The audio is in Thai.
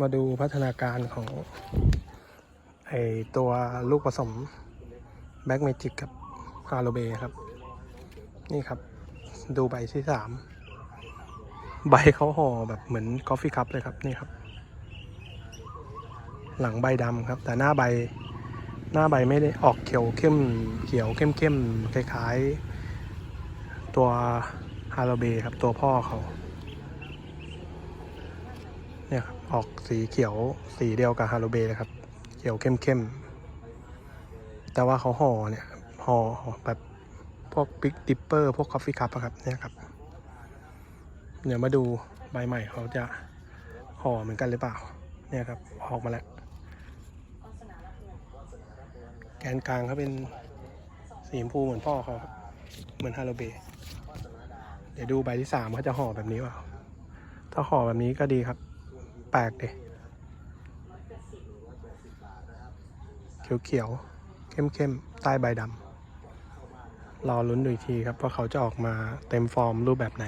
มาดูพัฒนาการของไอตัวลูกผสมแบ็กเมจิกกับฮาโลเบครับ นี่ครับ ดูใบที่สามใบเขาห่อแบบเหมือนกาแฟคัพเลยครับนี่ครับ หลังใบดำครับ แต่หน้าใบหน้าใบไม่ได้ออกเขียวเข้มเขียวเข้มเข้มคล้ายๆ ตัวฮาโลเบครับตัวพ่อเขา เนี่ยครับออกสีเขียวสีเดียวกับฮาโลเบเลยครับ เขียวเข้มเข้มๆ แต่ว่าเขาห่อเนี่ยห่อแบบพวกบิ๊กดิปเปอร์พวกคอฟฟี่คัพครับเนี่ยครับเดี๋ยวมาดูใบใหม่เขาจะห่อเหมือนกันหรือเปล่า เนี่ยครับออกมาแล้ว แกนกลางเขาเป็นสีชมพูเหมือนพ่อเขาเหมือนฮาโลเบเดี๋ยวดูใบที่สามเขาจะห่อแบบนี้เปล่า ถ้าห่อแบบนี้ก็ดีครับ ปลกดิเขียวๆ เข้มๆ ใต้ใบดำ รอลุ้นดูอีกทีครับ ว่าเขาจะออกมาเต็มฟอร์มรูปแบบไหน